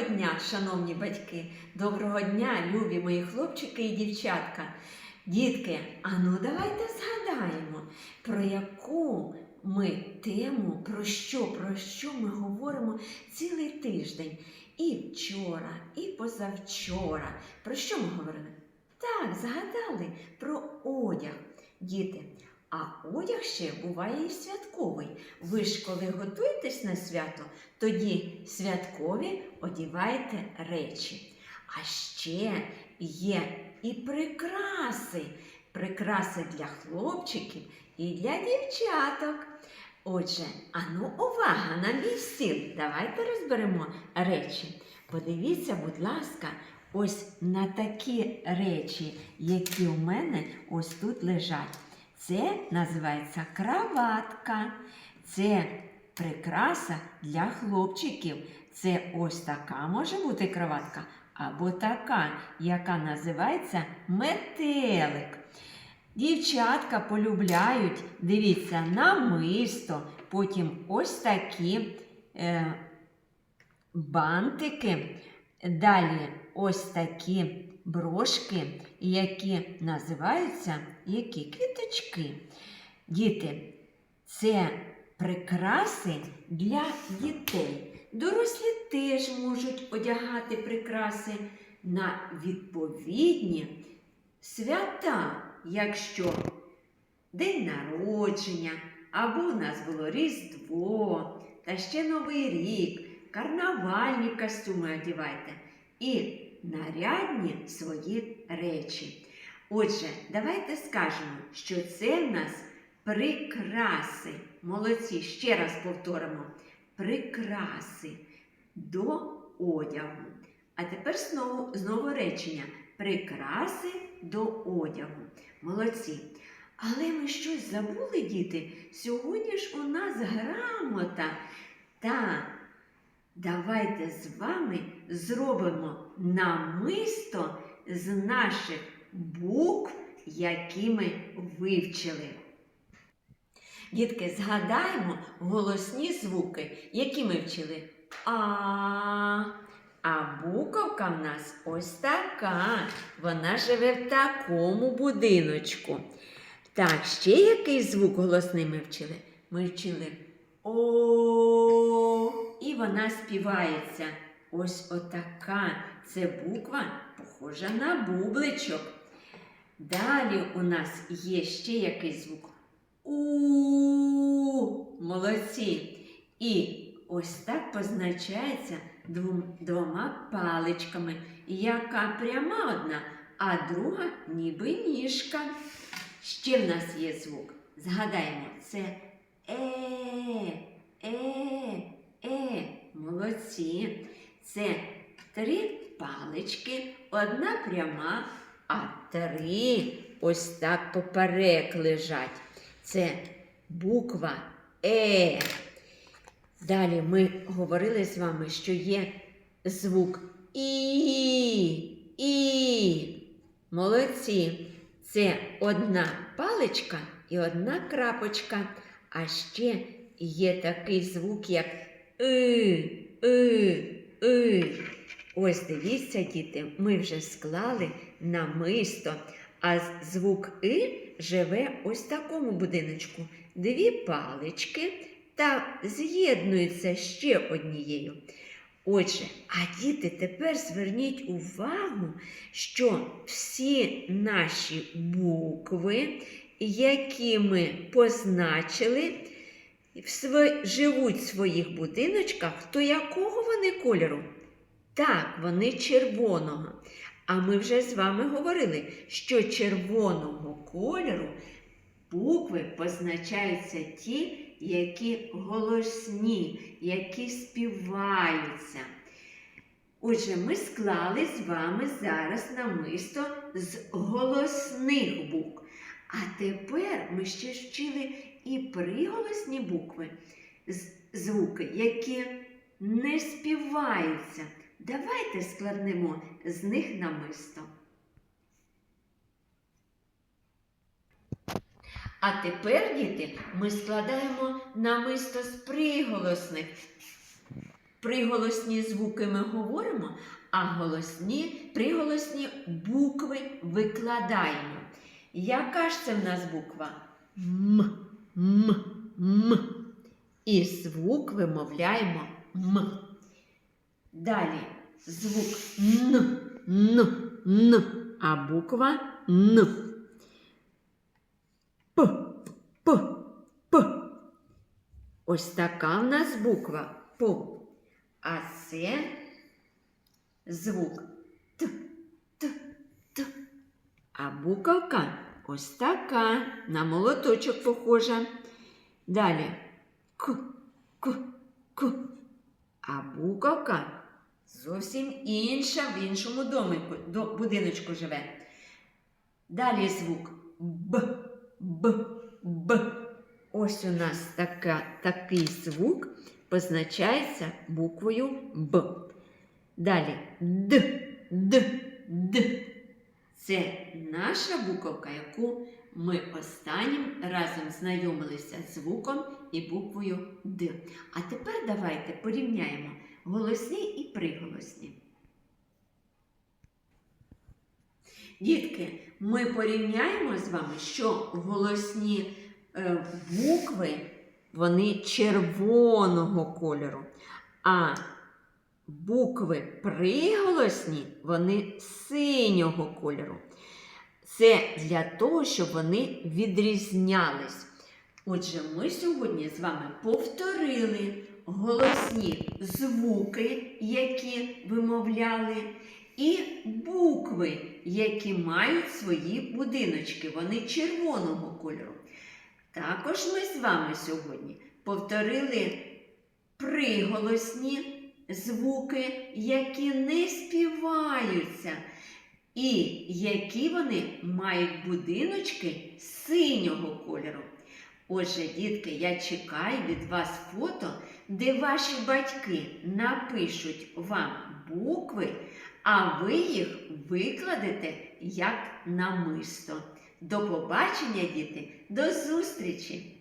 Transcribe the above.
Доброго дня, шановні батьки! Доброго дня, любі мої хлопчики і дівчатка. Дітки, а ну давайте згадаємо, про яку ми тему, про що, про що ми говоримо цілий тиждень. І вчора, і позавчора. Про що ми говорили? Так, згадали про одяг. Діти, а одяг ще буває і святковий. Ви ж коли готуєтесь на свято, тоді святкові одіваєте речі. А ще є і прикраси. Прикраси для хлопчиків і для дівчаток. Отже, ану, увага на мій стіл. Давайте розберемо речі. Подивіться, будь ласка, ось на такі речі, які у мене ось тут лежать. Це називається краватка. Це прикраса для хлопчиків. Це ось така може бути краватка, або така, яка називається метелик. Дівчатка полюбляють, дивіться, намисто, потім ось такі е, бантики, далі ось такі брошки, які називаються які квіточки. Діти, це прикраси для дітей. Дорослі теж можуть одягати прикраси на відповідні свята, якщо день народження, або в нас було Різдво, та ще Новий рік, карнавальні костюми одівайте і нарядні свої речі. Отже, давайте скажемо, що це в нас прикраси. Молодці, ще раз повторимо. Прикраси до одягу. А тепер знову, знову речення. Прикраси до одягу. Молодці. Але ми щось забули, діти. Сьогодні ж у нас грамота. Та давайте з вами зробимо намисто з наших букв, які ми вивчили. Дітки, згадаємо голосні звуки, які ми вчили. А. А буковка в нас ось така. Вона живе в такому будиночку. Так, ще який звук голосний ми вчили? Ми вчили О. І вона співається. Ось отака. Це буква похожа на бубличок. Далі у нас є ще якийсь звук. У. Молодці. І ось так позначається двом- двома паличками, яка пряма одна, а друга ніби ніжка. Ще в нас є звук. Згадаємо, це е, е. Молодці. Це три палички, одна пряма, а три ось так поперек лежать. Це буква Е. Далі ми говорили з вами, що є звук І. І. Молодці. Це одна паличка і одна крапочка. А ще є такий звук, як И, И, И. Ось дивіться, діти, ми вже склали намисто, а звук И живе ось в такому будиночку. Дві палички та з'єднуються ще однією. Отже, а діти, тепер зверніть увагу, що всі наші букви, які ми позначили, живуть в своїх будиночках, то якого вони кольору? Так, вони червоного. А ми вже з вами говорили, що червоного кольору букви позначаються ті, які голосні, які співаються. Отже, ми склали з вами зараз намисто з голосних букв. А тепер ми ще вчили і приголосні букви, звуки, які не співаються. Давайте складнемо з них намисто. А тепер, діти, ми складаємо намисто з приголосних. Приголосні звуки ми говоримо, а голосні, приголосні букви викладаємо. Яка ж це в нас буква? М, М, М. І звук вимовляємо М. Далі звук Н, Н, Н, а буква Н. П, П, П. Ось така в нас буква П. А це звук Т, Т, Т. А буковка ось така, на молоточок похожа. Далі К, К, К. А буковка зовсім інша в іншому домику, до, будиночку живе. Далі звук Б, Б, Б. Ось у нас така, такий звук позначається буквою Б. Далі Д, Д, Д. Це наша буковка, яку ми останнім разом знайомилися з звуком і буквою Д. А тепер давайте порівняємо голосні і приголосні. Дітки, ми порівняємо з вами, що голосні е, букви вони червоного кольору, а букви приголосні вони синього кольору. Це для того, щоб вони відрізнялись. Отже, ми сьогодні з вами повторили голосні звуки, які вимовляли, і букви, які мають свої будиночки. Вони червоного кольору. Також ми з вами сьогодні повторили приголосні звуки, які не співаються, і які вони мають будиночки синього кольору. Отже, дітки, я чекаю від вас фото, де ваші батьки напишуть вам букви, а ви їх викладете як намисто. До побачення, діти, до зустрічі!